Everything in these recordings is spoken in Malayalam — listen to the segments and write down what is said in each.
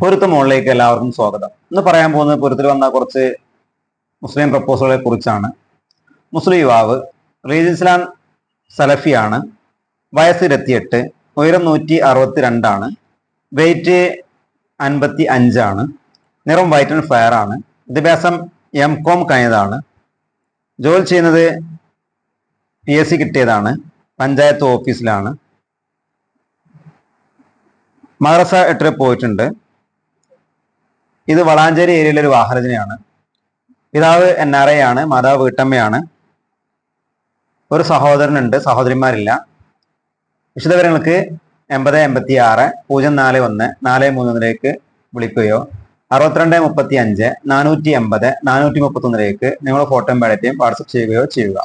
പൊരുത്ത മുകളിലേക്ക് എല്ലാവർക്കും സ്വാഗതം. ഇന്ന് പറയാൻ പോകുന്നത് പൊരുത്തിൽ വന്ന കുറച്ച് മുസ്ലിം പ്രപ്പോസലുകളെ കുറിച്ചാണ്. മുസ്ലിം യുവാവ് റീജിൻ സലഫിയാണ്. വയസ്സ് ഇരുപത്തിയെട്ട് ഉയരം നൂറ്റി അറുപത്തി രണ്ടാണ് വെയിറ്റ് അൻപത്തി അഞ്ചാണ് നിറം വൈറ്റ് ആൻഡ് ഫയർ ആണ് വിദ്യാഭ്യാസം എം കോം കഴിഞ്ഞതാണ് ജോലി ചെയ്യുന്നത് പി എസ് സി കിട്ടിയതാണ് പഞ്ചായത്ത് ഓഫീസിലാണ്. മദ്രസ എട്ടിൽ പോയിട്ടുണ്ട്. ഇത് വളാഞ്ചേരി ഏരിയയിലെ ഒരു വാഹനജനയാണ് പിതാവ് എൻ ആർ ഐ ആണ് മാതാവ് വീട്ടമ്മയാണ്. ഒരു സഹോദരനുണ്ട് സഹോദരിമാരില്ല. വിശദവിവരങ്ങൾക്ക് എൺപത് എൺപത്തി ആറ് പൂജ്യം നാല് ഒന്ന് നാല് മൂന്നിലേക്ക് വിളിക്കുകയോ അറുപത്തിരണ്ട് മുപ്പത്തി അഞ്ച് നാനൂറ്റി എൺപത് നാനൂറ്റി മുപ്പത്തി ഒന്നിലേക്ക് നിങ്ങളുടെ ഫോട്ടോയും ബാലറ്റയും വാട്സപ്പ് ചെയ്യുകയോ ചെയ്യുക.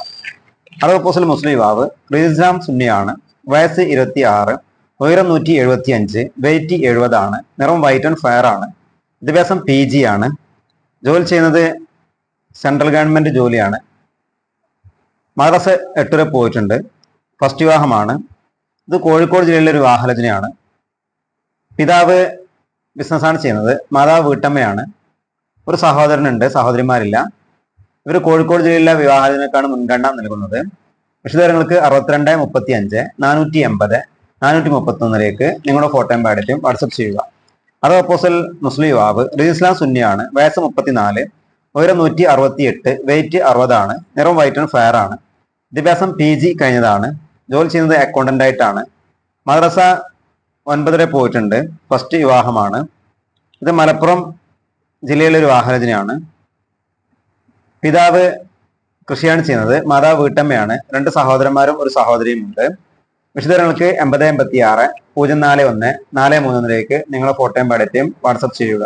അറുപത് പോസ്റ്റൽ മുസ്ലിം യുവാവ് റീസ്ലാം സുന്നിയാണ്. വയസ്സ് ഇരുപത്തി ആറ് ഉയരം നൂറ്റി എഴുപത്തി അഞ്ച് വെയിറ്റ് എഴുപതാണ് നിറം വൈറ്റ് ആൻഡ് ഫയർ ആണ്. വിദ്യാഭ്യാസം പി ജി ആണ്. ജോലി ചെയ്യുന്നത് സെൻട്രൽ ഗവൺമെന്റ് ജോലിയാണ്. മദ്രസ എട്ട് വരെ പോയിട്ടുണ്ട്. ഫസ്റ്റ് വിവാഹമാണ്. ഇത് കോഴിക്കോട് ജില്ലയിലെ ഒരു വിവാഹരചനയാണ് പിതാവ് ബിസിനസ്സാണ് ചെയ്യുന്നത്. മാതാവ് വീട്ടമ്മയാണ്. ഒരു സഹോദരനുണ്ട്. സഹോദരിമാരില്ല. ഇവർ കോഴിക്കോട് ജില്ലയിലെ വിവാഹത്തിനേക്കാണ് മുൻഗണന നൽകുന്നത് വിശദവിവരങ്ങൾക്ക് അറുപത്തിരണ്ട് മുപ്പത്തി അഞ്ച് നാനൂറ്റി എൺപത് നാനൂറ്റി മുപ്പത്തി ഒന്നിലേക്ക് നിങ്ങളുടെ ഫോട്ടോയും ബാഡറ്റും വാട്സപ്പ് ചെയ്യുക. അത് അപ്പോസൽ മുസ്ലിം യുവാവ് റീസ്ലാം സുന്നിയാണ് വയസ്സ് മുപ്പത്തിനാല് ഉയരം നൂറ്റി അറുപത്തി എട്ട് വെയിറ്റ് അറുപതാണ് നിറം വൈറ്റ് ആൻഡ് ഫയർ ആണ്. വിദ്യാഭ്യാസം പി ജി കഴിഞ്ഞതാണ് ജോലി ചെയ്യുന്നത് അക്കൗണ്ടന്റ് ആയിട്ടാണ്. മദ്രസ ഒൻപതര പോയിട്ടുണ്ട് ഫസ്റ്റ് വിവാഹമാണ്. ഇത് മലപ്പുറം ജില്ലയിലെ ഒരു വാഹനജനയാണ് പിതാവ് കൃഷിയാണ് ചെയ്യുന്നത് മാതാവ് വീട്ടമ്മയാണ് രണ്ട് സഹോദരന്മാരും ഒരു സഹോദരിയും ഉണ്ട്. വിശദങ്ങൾക്ക് എൺപത് എൺപത്തി ആറ് പൂജ്യം നാല് ഒന്ന് നാല് മൂന്നിലേക്ക് നിങ്ങളുടെ ഫോട്ടോയും പാടത്തെയും വാട്സപ്പ് ചെയ്യുക.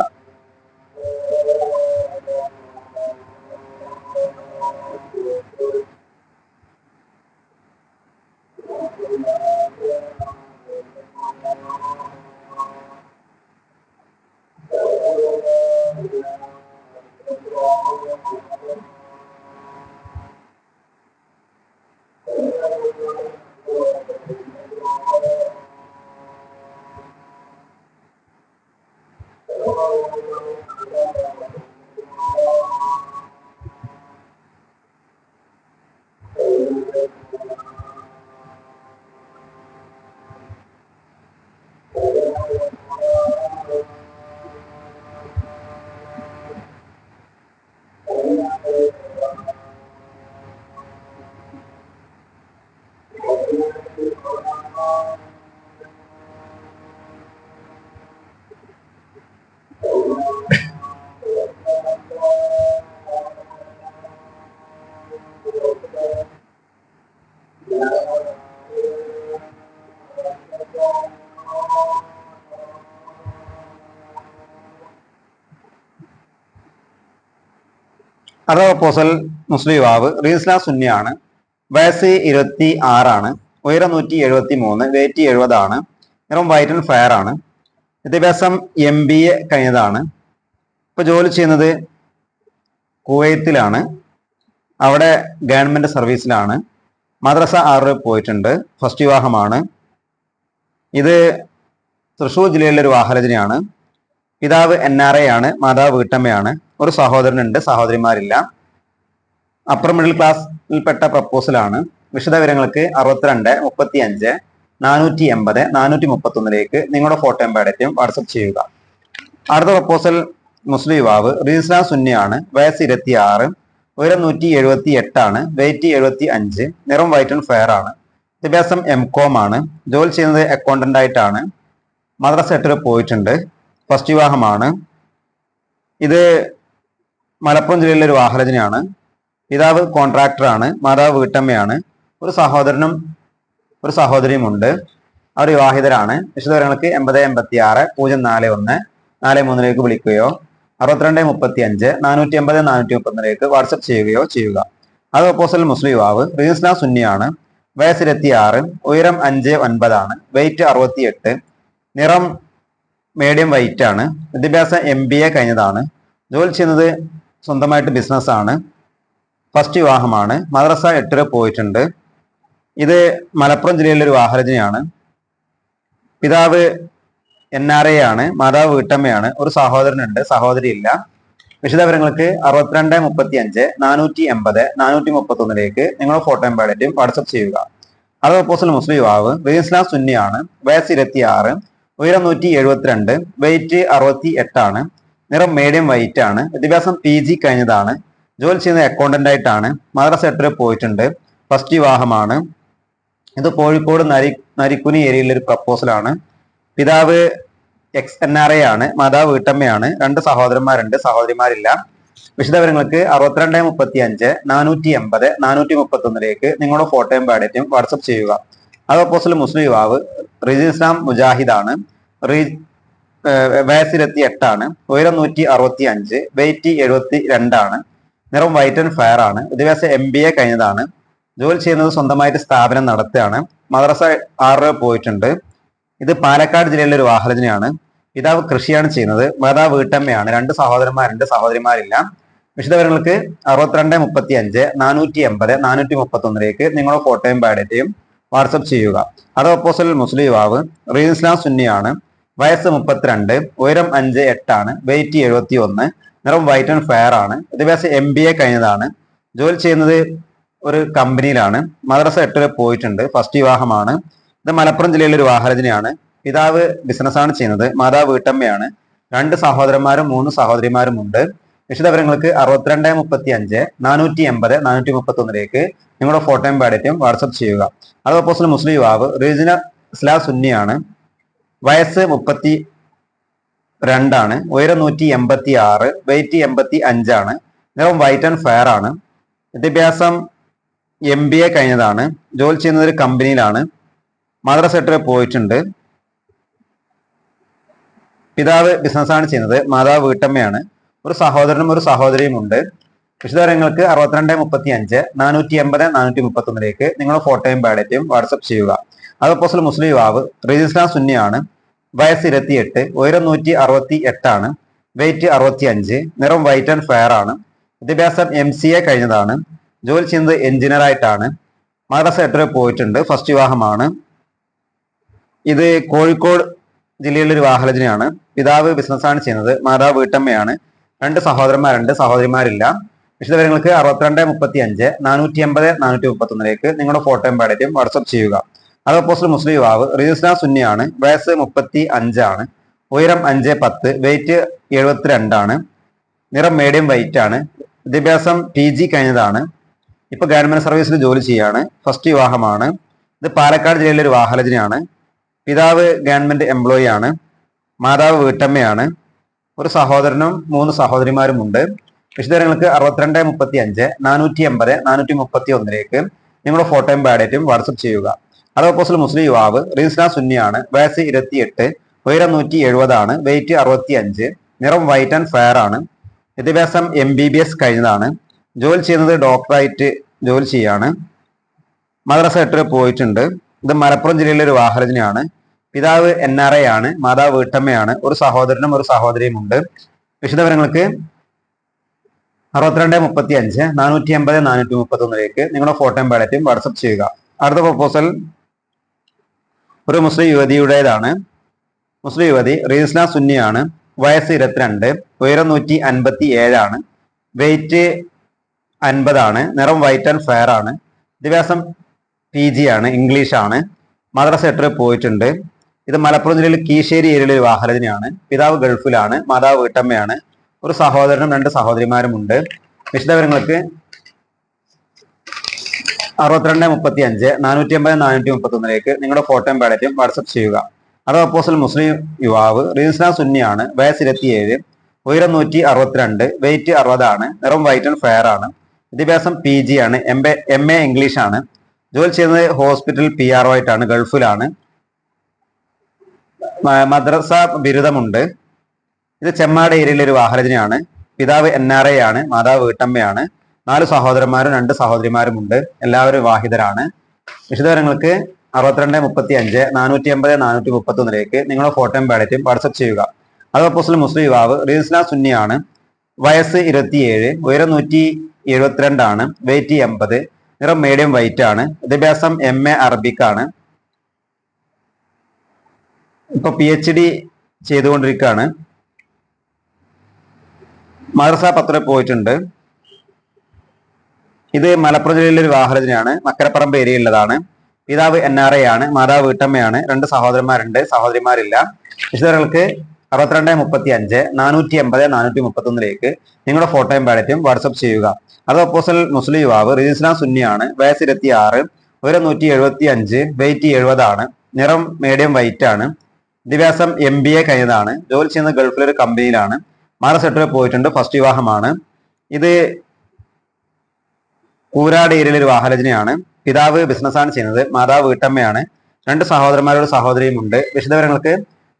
അത് പ്രപ്പോസൽ മുസ്ലിം യുവാവ് റീസ്ല സുന്നിയാണ്. വയസ്സ് ഇരുപത്തി ആറാണ് ഉയരം നൂറ്റി എഴുപത്തി മൂന്ന് വെയിറ്റ് എഴുപതാണ്. നിറം വൈറ്റ് ഫയർ ആണ്. വിദ്യാഭ്യാസം എം ബി എ കഴിഞ്ഞതാണ്. ഇപ്പൊ ജോലി ചെയ്യുന്നത് കുവൈത്തിലാണ്. അവിടെ ഗവൺമെന്റ് സർവീസിലാണ് മദ്രസ ആറ് പോയിട്ടുണ്ട്. ഫസ്റ്റ് വിവാഹമാണ്. ഇത് തൃശ്ശൂർ ജില്ലയിലെ ഒരു വാഹനജനയാണ് പിതാവ് എൻ ആർ എ ആണ് മാതാവ് വീട്ടമ്മയാണ്. ഒരു സഹോദരനുണ്ട് സഹോദരിമാരില്ല. അപ്പർ മിഡിൽ ക്ലാസ്സിൽപ്പെട്ട പ്രപ്പോസലാണ് വിശദവിവരങ്ങൾക്ക് അറുപത്തിരണ്ട് മുപ്പത്തി അഞ്ച് നാനൂറ്റി എൺപത് നാനൂറ്റി മുപ്പത്തി ഒന്നിലേക്ക് നിങ്ങളുടെ ഫോട്ടോയും ബാഡറ്റും വാട്സപ്പ് ചെയ്യുക. അടുത്ത പ്രപ്പോസൽ മുസ്ലിം യുവാവ് റീസ്ല സുന്നിയാണ് വയസ്സ് ഇരുപത്തി ആറ് ഉയരം നൂറ്റി എഴുപത്തി എട്ടാണ് വെയിറ്റ് എഴുപത്തി അഞ്ച് നിറം വൈറ്റ് ആൻഡ് ഫെയർ ആണ്. വിദ്യാഭ്യാസം എം കോം ആണ്. ജോലി ചെയ്യുന്നത് അക്കൗണ്ടന്റ് ആയിട്ടാണ്. മദ്രസ എട്ടിൽ പോയിട്ടുണ്ട്. ഫസ്റ്റ് വിവാഹമാണ്. ഇത് മലപ്പുറം ജില്ലയിലെ ഒരു വാഹനജനയാണ് പിതാവ് കോൺട്രാക്ടറാണ് മാതാവ് വീട്ടമ്മയാണ്. ഒരു സഹോദരനും ഒരു സഹോദരിയും ഉണ്ട്. അവർ വിവാഹിതരാണ്. വിശദവിവരങ്ങൾക്ക് എൺപത് എൺപത്തി ആറ് പൂജ്യം നാല് ഒന്ന് നാല് മൂന്നിലേക്ക് വിളിക്കുകയോ അറുപത്തിരണ്ട് മുപ്പത്തി അഞ്ച് നാനൂറ്റി എൺപത് നാനൂറ്റി മുപ്പത്തിലേക്ക് വാട്സപ്പ് ചെയ്യുകയോ ചെയ്യുക. അത് ഒപ്പോസൽ മുസ്ലിം യുവാവ് റീസ്ല സുന്നിയാണ് വയസ്സ് ഇരുപത്തി ആറ് ഉയരം അഞ്ച് ഒൻപതാണ് വെയിറ്റ് അറുപത്തി എട്ട് നിറം മീഡിയം വൈറ്റ് ആണ് വിദ്യാഭ്യാസം എം ബി എ കഴിഞ്ഞതാണ് ജോലി ചെയ്യുന്നത് സ്വന്തമായിട്ട് ബിസിനസ് ആണ് ഫസ്റ്റ് വിവാഹമാണ് മദ്രസ എട്ടര പോയിട്ടുണ്ട്. ഇത് മലപ്പുറം ജില്ലയിലെ ഒരു വാഹരചനയാണ് പിതാവ് എൻ ആർ എ ആണ് മാതാവ് വീട്ടമ്മയാണ് ഒരു സഹോദരനുണ്ട് സഹോദരി ഇല്ല വിശദവിവരങ്ങൾക്ക് അറുപത്തിരണ്ട് മുപ്പത്തി അഞ്ച് നാനൂറ്റി എൺപത് നാനൂറ്റി മുപ്പത്തി ഒന്നിലേക്ക് നിങ്ങളുടെ ഫോട്ടോയും ബാലറ്റും വാട്സപ്പ് ചെയ്യുക. അത് ഓപ്പോസിൽ മുസ്ലിം യുവാവ് റീസ്ലാം സുന്നിയാണ് വയസ്സ് ഇരുപത്തി ആറ് ഉയരം നൂറ്റി എഴുപത്തിരണ്ട് വെയിറ്റ് അറുപത്തി എട്ടാണ് നിറം മീഡിയം വൈറ്റ് ആണ് വിദ്യാഭ്യാസം പി ജി കഴിഞ്ഞതാണ് ജോലി ചെയ്യുന്ന അക്കൗണ്ടന്റ് ആയിട്ടാണ് മദ്രസ എട്ട് വരെ പോയിട്ടുണ്ട് ഫസ്റ്റ് വിവാഹമാണ്. ഇത് കോഴിക്കോട് നരി നരിക്കുനി ഏരിയയിലെ ഒരു പ്രപ്പോസലാണ് പിതാവ് എക്സ് എൻ ആർ എ ആണ് മാതാവ് വീട്ടമ്മയാണ് രണ്ട് സഹോദരന്മാരുണ്ട് സഹോദരിമാരില്ല. വിശദവിവരങ്ങൾക്ക് അറുപത്തിരണ്ട് മുപ്പത്തി അഞ്ച് നാനൂറ്റി എൺപത് നാനൂറ്റി മുപ്പത്തി ഒന്നിലേക്ക് നിങ്ങളുടെ ഫോട്ടോയും ബാഡറ്റും വാട്സപ്പ് ചെയ്യുക. അത് ഓപ്പോസിൽ മുസ്ലിം യുവാവ് റിജി ഇസ്ലാം മുജാഹിദാണ്. റീ വയസ്സിലെത്തി എട്ടാണ് ഉയരം നൂറ്റി അറുപത്തി അഞ്ച് വെയിറ്റ് എഴുപത്തി രണ്ടാണ് നിറം വൈറ്റ് ആൻഡ് ഫയർ ആണ്. വിദ്യാഭ്യാസം എം ബി എ കഴിഞ്ഞതാണ്. ജോലി ചെയ്യുന്നത് സ്വന്തമായിട്ട് സ്ഥാപനം നടത്തുകയാണ്. മദ്രസ ആറ് പോയിട്ടുണ്ട്. ഇത് പാലക്കാട് ജില്ലയിലെ ഒരു വാഹനജനയാണ് പിതാവ് കൃഷിയാണ് ചെയ്യുന്നത്. മാതാവ് വീട്ടമ്മയാണ്. രണ്ട് സഹോദരന്മാരുണ്ട് സഹോദരിമാരില്ല. വിശദവിവരങ്ങൾക്ക് അറുപത്തിരണ്ട് മുപ്പത്തി അഞ്ച് നാനൂറ്റി എൺപത് നാനൂറ്റി മുപ്പത്തി ഒന്നിലേക്ക് നിങ്ങളുടെ ഫോട്ടോയും ബയോഡേറ്റയും വാട്സപ്പ് ചെയ്യുക. അത് ഓപ്പോസിൽ മുസ്ലിം യുവാവ് റീസ്ലാം സുന്നിയാണ്. വയസ്സ് മുപ്പത്തിരണ്ട് ഉയരം അഞ്ച് എട്ടാണ് വെയിറ്റ് എഴുപത്തി ഒന്ന് നിറം വൈറ്റ് ആൻഡ് ഫെയർ ആണ്. വിദ്യാഭ്യാസം എം ബി എ കഴിഞ്ഞതാണ്. ജോലി ചെയ്യുന്നത് ഒരു കമ്പനിയിലാണ്. മദ്രസ എട്ട് വരെ പോയിട്ടുണ്ട്. ഫസ്റ്റ് വിവാഹമാണ്. ഇത് മലപ്പുറം ജില്ലയിലെ ഒരു വാഹനത്തിനെയാണ് പിതാവ് ബിസിനസ്സാണ് ചെയ്യുന്നത് മാതാവ് വീട്ടമ്മയാണ്. രണ്ട് സഹോദരന്മാരും മൂന്ന് സഹോദരിമാരും ഉണ്ട്. വിശദവിവരങ്ങൾക്ക് അറുപത്തിരണ്ട് മുപ്പത്തി അഞ്ച് നാനൂറ്റി എൺപത് നാനൂറ്റി മുപ്പത്തി ഒന്നിലേക്ക് നിങ്ങളുടെ ഫോട്ടോയും ബാഡറ്റും വാട്സപ്പ് ചെയ്യുക. അത് ഓപ്പോസിറ്റ് മുസ്ലിം യുവാവ് റീജിന ഇസ്ലാ സുന്നിയാണ്. വയസ്സ് മുപ്പത്തി രണ്ടാണ് ഉയരം നൂറ്റി എൺപത്തി ആറ് വെയിറ്റ് എൺപത്തി അഞ്ചാണ് നിറം വൈറ്റ് ആൻഡ് ഫയർ ആണ്. വിദ്യാഭ്യാസം എം ബി എ കഴിഞ്ഞതാണ്. ജോലി ചെയ്യുന്നത് ഒരു കമ്പനിയിലാണ് മദ്രസ സെക്ടറിൽ പോയിട്ടുണ്ട്. പിതാവ് ബിസിനസ്സാണ് ചെയ്യുന്നത്. മാതാവ് വീട്ടമ്മയാണ്. ഒരു സഹോദരനും ഒരു സഹോദരിയും ഉണ്ട്. വിശദവിവരങ്ങൾക്ക് അറുപത്തിരണ്ട് മുപ്പത്തി അഞ്ച് നാനൂറ്റി എൺപത് നാനൂറ്റി മുപ്പത്തി ഒന്നിലേക്ക് നിങ്ങളുടെ ഫോട്ടോയും ബയോഡേറ്റയും വാട്സപ്പ് ചെയ്യുക. അതോപ്പോസിൽ മുസ്ലിം യുവാവ് റിജിസ്ലാം സുന്നിയാണ്. വയസ്സ് ഇരുപത്തിയെട്ട് ഉയരം നൂറ്റി അറുപത്തി എട്ടാണ് വെയിറ്റ് അറുപത്തി അഞ്ച് നിറം വൈറ്റ് ആൻഡ് ഫെയർ ആണ്. വിദ്യാഭ്യാസം എം സി എ കഴിഞ്ഞതാണ്. ജോലി ചെയ്യുന്നത് എഞ്ചിനീയർ ആയിട്ടാണ്. മദ്രസ എട്ട് പോയിട്ടുണ്ട്. ഫസ്റ്റ് വിവാഹമാണ്. ഇത് കോഴിക്കോട് ജില്ലയിലെ ഒരു വാഹലജനയാണ് പിതാവ് ബിസിനസ്സാണ് ചെയ്യുന്നത്. മാതാവ് വീട്ടമ്മയാണ്. രണ്ട് സഹോദരന്മാരുണ്ട് സഹോദരിമാരില്ല. വിശദവിവരങ്ങൾക്ക് അറുപത്തിരണ്ട് മുപ്പത്തി അഞ്ച് നാനൂറ്റി എൺപത് നാനൂറ്റി മുപ്പത്തി ഒന്നിലേക്ക് നിങ്ങളുടെ ഫോട്ടോയും പാടേറ്റും വാട്സപ്പ് ചെയ്യുക. അത് ഓപ്പോസിറ്റ് മുസ്ലിം യുവാവ് റിജിസ്റ്റർ സുന്നിയാണ്. വയസ്സ് മുപ്പത്തി അഞ്ചാണ് ഉയരം അഞ്ച് പത്ത് വെയിറ്റ് എഴുപത്തിരണ്ടാണ്. നിറം മീഡിയം വൈറ്റ് ആണ്. വിദ്യാഭ്യാസം പി ജി കഴിഞ്ഞതാണ്. ഇപ്പൊ ഗവൺമെന്റ് സർവീസിൽ ജോലി ചെയ്യാണ്. ഫസ്റ്റ് വിവാഹമാണ്. ഇത് പാലക്കാട് ജില്ലയിലെ ഒരു വാഹനജനയാണ് പിതാവ് ഗവൺമെന്റ് എംപ്ലോയി ആണ്. മാതാവ് വീട്ടമ്മയാണ്. ഒരു സഹോദരനും മൂന്ന് സഹോദരിമാരുമുണ്ട്. വിശദങ്ങൾക്ക് അറുപത്തിരണ്ട് മുപ്പത്തി അഞ്ച് നാനൂറ്റി എൺപത് നാനൂറ്റി മുപ്പത്തി ഒന്നിലേക്ക് നിങ്ങളുടെ ഫോട്ടോയും ബാഡേറ്റും വാട്സപ്പ് ചെയ്യുക ഓപ്പോസിൽ മുസ്ലിം യുവാവ് റീസ്ലാ സുന്നിയാണ്. വയസ്സ് ഇരുപത്തിയെട്ട് ഉയരം നൂറ്റി എഴുപതാണ് വെയിറ്റ് അറുപത്തി അഞ്ച് നിറം വൈറ്റ് ആൻഡ് ഫെയർ ആണ്. വിദ്യാഭ്യാസം എം ബി ബി എസ് കഴിഞ്ഞതാണ്. ജോലി ചെയ്യുന്നത് ഡോക്ടറായിട്ട് ജോലി ചെയ്യാണ്. മദ്രസ എട്ട് പോയിട്ടുണ്ട്. ഇത് മലപ്പുറം ജില്ലയിലെ ഒരു വാഹനജനയാണ് പിതാവ് എൻ ആർ എ ആണ് മാതാവ് വീട്ടമ്മയാണ് ഒരു സഹോദരനും ഒരു സഹോദരിയും ഉണ്ട്. വിശദവിവരങ്ങൾക്ക് അറുപത്തിരണ്ട് മുപ്പത്തി അഞ്ച് നാനൂറ്റി എൺപത് നാനൂറ്റി മുപ്പത്തി ഒന്നിലേക്ക് നിങ്ങളുടെ ഫോട്ടോയും ബാലറ്റും വാട്സപ്പ് ചെയ്യുക. അടുത്ത പ്രപ്പോസൽ ഒരു മുസ്ലിം യുവതിയുടേതാണ്. മുസ്ലിം യുവതി റീസ്ല സുന്നിയാണ് വയസ്സ് ഇരുപത്തിരണ്ട് ഉയരം നൂറ്റി അൻപത്തി ഏഴാണ് വെയിറ്റ് അൻപതാണ് നിറം വൈറ്റ് ആൻഡ് ഫെയർ ആണ്. വിദ്യാഭ്യാസം പി ജി ആണ് ഇംഗ്ലീഷ് ആണ്. മദ്രസ എട്ടർ പോയിട്ടുണ്ട്. ഇത് മലപ്പുറം ജില്ലയിൽ കീശേരി ഏരിയയിലെ ഒരു വാഹനജനയാണ് പിതാവ് ഗൾഫിലാണ് മാതാവ് വീട്ടമ്മയാണ്. ഒരു സഹോദരനും രണ്ട് സഹോദരിമാരും ഉണ്ട് വിശദവിവരങ്ങൾക്ക് അറുപത്തിരണ്ട് മുപ്പത്തി അഞ്ച് നാനൂറ്റി അമ്പത് നാനൂറ്റി മുപ്പത്തി ഒന്നിലേക്ക് നിങ്ങളുടെ ഫോട്ടോയും പാടേറ്റും വാട്സപ്പ് ചെയ്യുക. അത് ഓപ്പോസിൽ മുസ്ലിം യുവാവ് റീസ്ന സുന്നിയാണ് വയസ്സ് ഇരുപത്തിയേഴ് ഉയരം നൂറ്റി അറുപത്തിരണ്ട് വെയിറ്റ് അറുപതാണ് നിറം വൈറ്റ് ആൻഡ് ഫെയർ ആണ്. വിദ്യാഭ്യാസം പി ജി ആണ് M A M A English ആണ്. ജോലി ചെയ്യുന്നത് ഹോസ്പിറ്റൽ പി ആർ ഒ ആയിട്ടാണ് ഗൾഫിലാണ് മദ്രസ ബിരുദമുണ്ട്. ഇത് ചെമ്മാട് ഏരിയയിലെ ഒരു വാഹനജനയാണ് പിതാവ് എൻ ആർ ഐ ആണ് മാതാവ് വീട്ടമ്മയാണ്. നാല് സഹോദരന്മാരും രണ്ട് സഹോദരിമാരും ഉണ്ട് എല്ലാവരും വിവാഹിതരാണ് വിശദവിവരങ്ങൾക്ക് അറുപത്തിരണ്ട് മുപ്പത്തി അഞ്ച് നാനൂറ്റി അമ്പത് നാനൂറ്റി മുപ്പത്തി ഒന്നിലേക്ക് നിങ്ങളുടെ ഫോട്ടോയും ബാലറ്റും വാട്സപ്പ് ചെയ്യുക. അത് ഓപ്പോസിൽ മുസ്ലിം യുവാവ് റീസ്ല സുന്നിയാണ്. വയസ്സ് ഇരുപത്തിയേഴ് ഉയരം നൂറ്റി എഴുപത്തിരണ്ടാണ് വെയിറ്റ് എൺപത്. നിറം മീഡിയം വൈറ്റ് ആണ്. വിദ്യാഭ്യാസം എം എ അറബിക് ആണ്. ഇപ്പൊ പി എച്ച് ഡി ചെയ്തുകൊണ്ടിരിക്കുകയാണ്. മദർസ പത്ര പോയിട്ടുണ്ട്. ഇത് മലപ്പുറം ജില്ലയിലെ ഒരു വാഹനത്തിനാണ് മക്കരപ്പറമ്പ് ഏരിയയിലുള്ളതാണ് പിതാവ് എൻ ആർ എ ആണ്. മാതാവ് വീട്ടമ്മയാണ്. രണ്ട് സഹോദരന്മാരുണ്ട്. സഹോദരിമാരില്ല. വിശദങ്ങൾക്ക് അറുപത്തിരണ്ട് മുപ്പത്തി അഞ്ച് നാനൂറ്റി എൺപത് നാനൂറ്റി മുപ്പത്തി ഒന്നിലേക്ക് നിങ്ങളുടെ ഫോട്ടോയും ബാലറ്റും വാട്സപ്പ് ചെയ്യുക. അത് ഒപ്പോസൽ മുസ്ലിം യുവാവ് റിജിസ്ലാം സുന്നിയാണ്. വയസ്സ് ഇരുപത്തി ആറ് ഒരു നൂറ്റി എഴുപത്തി അഞ്ച് വെയിറ്റ് എഴുപതാണ് നിറം മീഡിയം വൈറ്റ് ആണ്. വിദ്യാഭ്യാസം എം ബി എ കഴിഞ്ഞതാണ്. ജോലി ചെയ്യുന്ന ഗൾഫിലെ ഒരു കമ്പനിയിലാണ് മാറ സെക്ടറിൽ പോയിട്ടുണ്ട്. ഫസ്റ്റ് വിവാഹമാണ്. ഇത് കൂരാട് ഏരിയയിലെ ഒരു വാഹനജനയാണ്. പിതാവ് ബിസിനസ്സാണ് ചെയ്യുന്നത്. മാതാവ് വീട്ടമ്മയാണ്. രണ്ട് സഹോദരന്മാരുടെ സഹോദരിയും ഉണ്ട് വിശദവിവരങ്ങൾക്ക്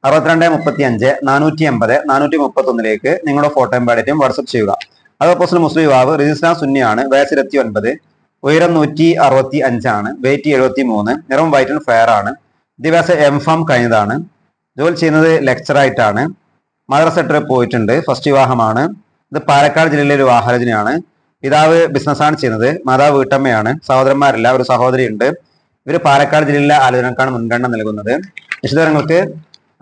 അറുപത്തിരണ്ട് മുപ്പത്തി അഞ്ച് നാനൂറ്റി എൺപത് നാനൂറ്റി മുപ്പത്തി ഒന്നിലേക്ക് നിങ്ങളുടെ ഫോട്ടോയും ബാലറ്റും വാട്സപ്പ് ചെയ്യുക. അതോപ്പോസിൽ മുസ്ലിം യുവാവ് രജിസ്ട്രാൻ സുന്നിയാണ് വയസ്സ് ഇരുപത്തി ഒൻപത് ഉയരം നൂറ്റി അറുപത്തി അഞ്ചാണ് വെയിറ്റ് എഴുപത്തി മൂന്ന് നിറം വൈറ്റ് ആൻഡ് ഫെയർ ആണ് വിദ്യാഭ്യാസം എം ഫാം കഴിഞ്ഞതാണ് ജോലി ചെയ്യുന്നത് ലെക്ചറായിട്ടാണ് മദ്രസ സെക്ടർ പോയിട്ടുണ്ട് ഫസ്റ്റ് വിവാഹമാണ് ഇത് പാലക്കാട് ജില്ലയിലെ ഒരു വാഹനജനയാണ് പിതാവ് ബിസിനസ്സാണ് ചെയ്യുന്നത് മാതാവ് വീട്ടമ്മയാണ് സഹോദരന്മാരില്ല ഒരു സഹോദരിയുണ്ട് ഇവർ പാലക്കാട് ജില്ലയിലെ ആലോചനക്കാണ് മുൻഗണന നൽകുന്നത്. വിശദവിവരങ്ങൾക്ക്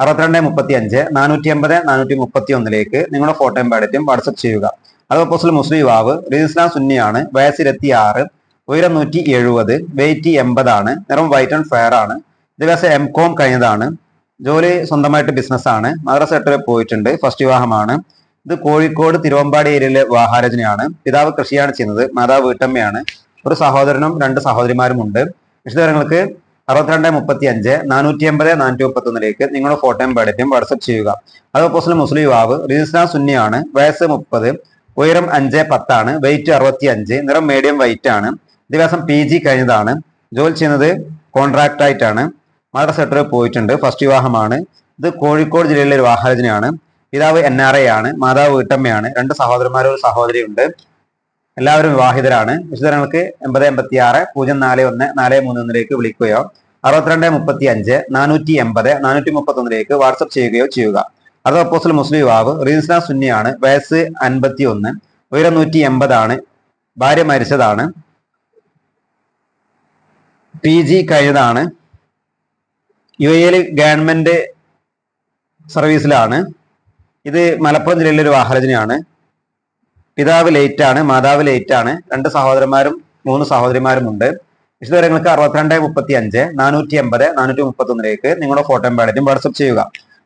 അറുപത്തിരണ്ട് മുപ്പത്തി അഞ്ച് നാനൂറ്റി അമ്പത് നാനൂറ്റി മുപ്പത്തി ഒന്നിലേക്ക് നിങ്ങളുടെ ഫോട്ടോയും ബാലറ്റും വാട്സപ്പ് ചെയ്യുക അതോപ്പോസിൽ മുസ്ലിം യുവാവ് റിജിസ്ലാം സുന്നിയാണ് വയസ്സ് ഇരുപത്തി ആറ് ഉയരം നൂറ്റി എഴുപത് വെയിറ്റ് എൺപതാണ് നിറം വൈറ്റ് ആൻഡ് ഫെയർ ആണ്. വിദ്യാഭ്യാസം എം കോം കഴിഞ്ഞതാണ്. ജോലി സ്വന്തമായിട്ട് ബിസിനസ്സാണ് മദ്രസ സെക്ടറിൽ പോയിട്ടുണ്ട്. ഫസ്റ്റ് വിവാഹമാണ്. ഇത് കോഴിക്കോട് തിരുവമ്പാടി ഏരിയയിലെ വിവാഹാരചനയാണ് പിതാവ് കൃഷിയാണ് ചെയ്യുന്നത്. മാതാവ് വീട്ടമ്മയാണ്. ഒരു സഹോദരനും രണ്ട് സഹോദരിമാരും ഉണ്ട് വിശദവിവരങ്ങൾക്ക് അറുപത്തിരണ്ട് മുപ്പത്തി അഞ്ച് നാനൂറ്റി എൺപത് നാനൂറ്റി മുപ്പത്തി ഒന്നിലേക്ക് നിങ്ങളുടെ ഫോട്ടോയും ബാലറ്റും വാട്സപ്പ് ചെയ്യുക അതോപ്പോസിൽ മുസ്ലിം യുവാവ് റിജിസ്ലാം സുന്നിയാണ് വയസ്സ് മുപ്പത് ഉയരം അഞ്ച് പത്താണ് വെയിറ്റ് അറുപത്തി അഞ്ച് നിറം മീഡിയം വൈറ്റ് ആണ്. ദിവസം പി ജി കഴിഞ്ഞതാണ്. ജോലി ചെയ്യുന്നത് കോൺട്രാക്ട് ആയിട്ടാണ്. മദർ സെക്ടറിൽ പോയിട്ടുണ്ട്. ഫസ്റ്റ് വിവാഹമാണ്. ഇത് കോഴിക്കോട് ജില്ലയിലെ ഒരു വാഹനജനയാണ്. പിതാവ് എൻ ആർ ഐ ആണ്. മാതാവ് വീട്ടമ്മയാണ്. രണ്ട് സഹോദരന്മാരും ഒരു സഹോദരിയുണ്ട് എല്ലാവരും വിവാഹിതരാണ്. വിശദങ്ങൾക്ക് എൺപത് എൺപത്തി ആറ് പൂജ്യം നാല് ഒന്ന് നാല് മൂന്ന് ഒന്നിലേക്ക് വിളിക്കുകയോ അറുപത്തിരണ്ട് മുപ്പത്തി അഞ്ച് നാനൂറ്റി എൺപത് നാനൂറ്റി മുപ്പത്തി ഒന്നിലേക്ക് വാട്സപ്പ് ചെയ്യുകയോ ചെയ്യുക. അത് അപ്പോസിൽ മുസ്ലിം യുവാവ് റീസ്ന സുന്നിയാണ് വയസ്സ് അൻപത്തി ഒന്ന് ഉയരം നൂറ്റി എൺപതാണ് ഭാര്യ മരിച്ചതാണ് പി ജി കഴിഞ്ഞതാണ് യു എയിൽ ഗവൺമെന്റ് സർവീസിലാണ് ഇത് മലപ്പുറം ജില്ലയിലെ ഒരു വാഹനജനയാണ് പിതാവ് ലേറ്റ് ആണ് മാതാവ് ലേറ്റ് ആണ് രണ്ട് സഹോദരന്മാരും മൂന്ന് സഹോദരിമാരും ഉണ്ട്. വിശദവിവരങ്ങൾക്ക് അറുപത്തിരണ്ട് മുപ്പത്തി അഞ്ച് നാനൂറ്റി എൺപത് നാനൂറ്റി മുപ്പത്തി ഒന്നിലേക്ക് നിങ്ങളുടെ ഫോട്ടോ ബാലറ്റും വാട്സപ്പ് ചെയ്യുക.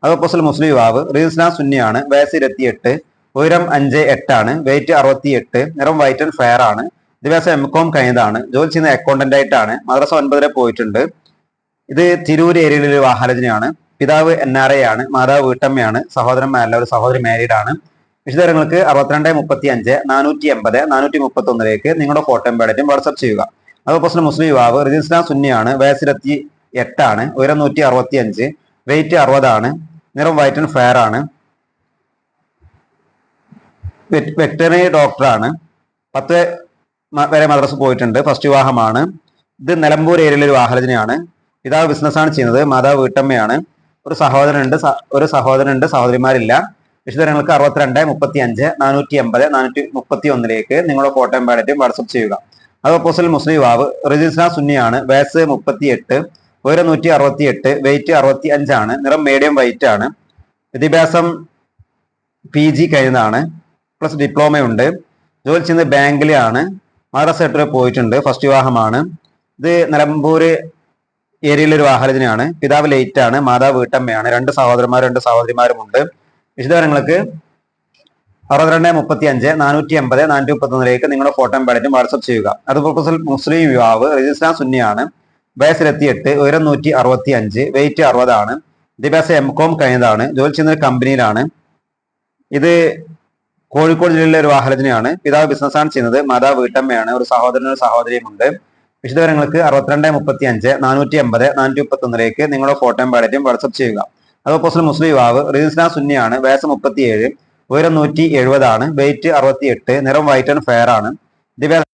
അതോപ്പോസിൽ മുസ്ലിം യുവാവ് റീസ്ന സുന്നിയാണ് വയസ്സ് ഇരുപത്തിയെട്ട് ഉയരം അഞ്ച് എട്ടാണ് വെയിറ്റ് അറുപത്തി എട്ട് നിറം വൈറ്റ് ആൻഡ് ഫെയർ ആണ്. വിദ്യാഭ്യാസം എം കോം കഴിഞ്ഞതാണ്. ജോലി ചെയ്യുന്ന അക്കൗണ്ടന്റ് ആയിട്ടാണ്. മദ്രസ ഒൻപതിലെ പോയിട്ടുണ്ട്. ഇത് തിരൂർ ഏരിയയിലെ ഒരു വാഹനജനയാണ് പിതാവ് എൻ ആർ എ ആണ്. മാതാവ് വീട്ടമ്മയാണ്. സഹോദരന്മാരല്ല ഒരു സഹോദരി മാരീഡ് ആണ്. വിശദവിവരങ്ങൾക്ക് അറുപത്തിരണ്ട് മുപ്പത്തി അഞ്ച് നാനൂറ്റി എൺപത് നാനൂറ്റി മുപ്പത്തി ഒന്നിലേക്ക് നിങ്ങളുടെ ഫോട്ടോയും ബാലറ്റും വാട്സപ്പ് ചെയ്യുക. അതോപ്പോസിൽ മുസ്ലിം യുവാവ് രജിസ്ലാം സുന്നിയാണ് വയസ്സിലെത്തി എട്ടാണ് ഉയരം നൂറ്റി അറുപത്തി അഞ്ച് വെയിറ്റ് അറുപതാണ് നിറം വൈറ്റ് ആൻഡ് ഫെയർ ആണ്. വെറ്ററിനറി ഡോക്ടറാണ് പത്ത് വരെ മദ്രസ് പോയിട്ടുണ്ട് ഫസ്റ്റ് വിവാഹമാണ്. ഇത് നിലമ്പൂർ ഏരിയയിലെ ഒരു വാഹനജനയാണ് പിതാവ് ബിസിനസ്സാണ് ചെയ്യുന്നത് മാതാവ് വീട്ടമ്മയാണ്. ഒരു സഹോദരനുണ്ട് ഒരു സഹോദരനുണ്ട് സഹോദരിമാരില്ല. വിശദങ്ങൾക്ക് അറുപത്തിരണ്ട് മുപ്പത്തി അഞ്ച് നാനൂറ്റി എൺപത് നാനൂറ്റി മുപ്പത്തി ഒന്നിലേക്ക് നിങ്ങളുടെ കോട്ടയം ബാലറ്റും വാട്സപ്പ് ചെയ്യുക. അത് ഒപ്പോസിൽ മുസ്ലിം വാവ് റജിസ്ന സുന്നിയാണ് വയസ്സ് മുപ്പത്തി എട്ട് ഉയരം നൂറ്റി അറുപത്തി എട്ട് വെയിറ്റ് അറുപത്തി അഞ്ചാണ് നിറം മീഡിയം വൈറ്റ് ആണ്. വിദ്യാഭ്യാസം പി ജി കഴിഞ്ഞതാണ് പ്ലസ് ഡിപ്ലോമയുണ്ട് ജോലി ചെയ്യുന്നത് ബാങ്കിലാണ് മദ്രസ സെക്ടറിൽ പോയിട്ടുണ്ട് ഫസ്റ്റ് വിവാഹമാണ്. ഇത് നിലമ്പൂര് ഏരിയയിലൊരു വാഹനത്തിനാണ് പിതാവ് ലേറ്റ് ആണ് മാതാവ് വീട്ടമ്മയാണ്. രണ്ട് സഹോദരന്മാരും രണ്ട് സഹോദരിമാരുമുണ്ട് വിശദവിവരങ്ങൾക്ക് അറുപത്തിരണ്ട് മുപ്പത്തി അഞ്ച് നാനൂറ്റി എൺപത് നാനൂറ്റി മുപ്പത്തി ഒന്നിലേക്ക് നിങ്ങളുടെ ഫോട്ടോ ബാലറ്റും വാട്സപ്പ് ചെയ്യുക. അത് അതുപോലെ മുസ്ലിം യുവാവ് രജിസ്ട്രാ സുന്നിയാണ്. വയസ്സിലെത്തിയെട്ട് ഉയരം നൂറ്റി അറുപത്തി അഞ്ച് വെയിറ്റ് അറുപതാണ്. വിദ്യാഭ്യാസം എം കോം കഴിഞ്ഞതാണ്. ജോലി ചെയ്യുന്ന ഒരു കമ്പനിയിലാണ് ഇത് കോഴിക്കോട് ജില്ലയിലെ ഒരു വാഹനത്തിനെയാണ്. പിതാവ് ബിസിനസ്സാണ് ചെയ്യുന്നത്. മാതാവ് വീട്ടമ്മയാണ്. ഒരു സഹോദരനും ഒരു സഹോദരിയുമുണ്ട്. വിശദവിവരങ്ങൾക്ക് അറുപത്തിരണ്ട് മുപ്പത്തി അഞ്ച് നാനൂറ്റി എൺപത് നാനൂറ്റി മുപ്പത്തി ഒന്നിലേക്ക് നിങ്ങളുടെ ഫോട്ടോയും ബാലറ്റും വാട്സപ്പ് ചെയ്യുക. അതോപ്പോസിൽ മുസ്ലിം യുവാവ് റീസ്ന സുന്നിയാണ് വയസ്സ് മുപ്പത്തിയേഴ് ഉയരം നൂറ്റി എഴുപതാണ് വെയിറ്റ് അറുപത്തി എട്ട് നിറം വൈറ്റ് ആൻഡ് ഫെയർ ആണ്. വിദ്യാഭ്യാസം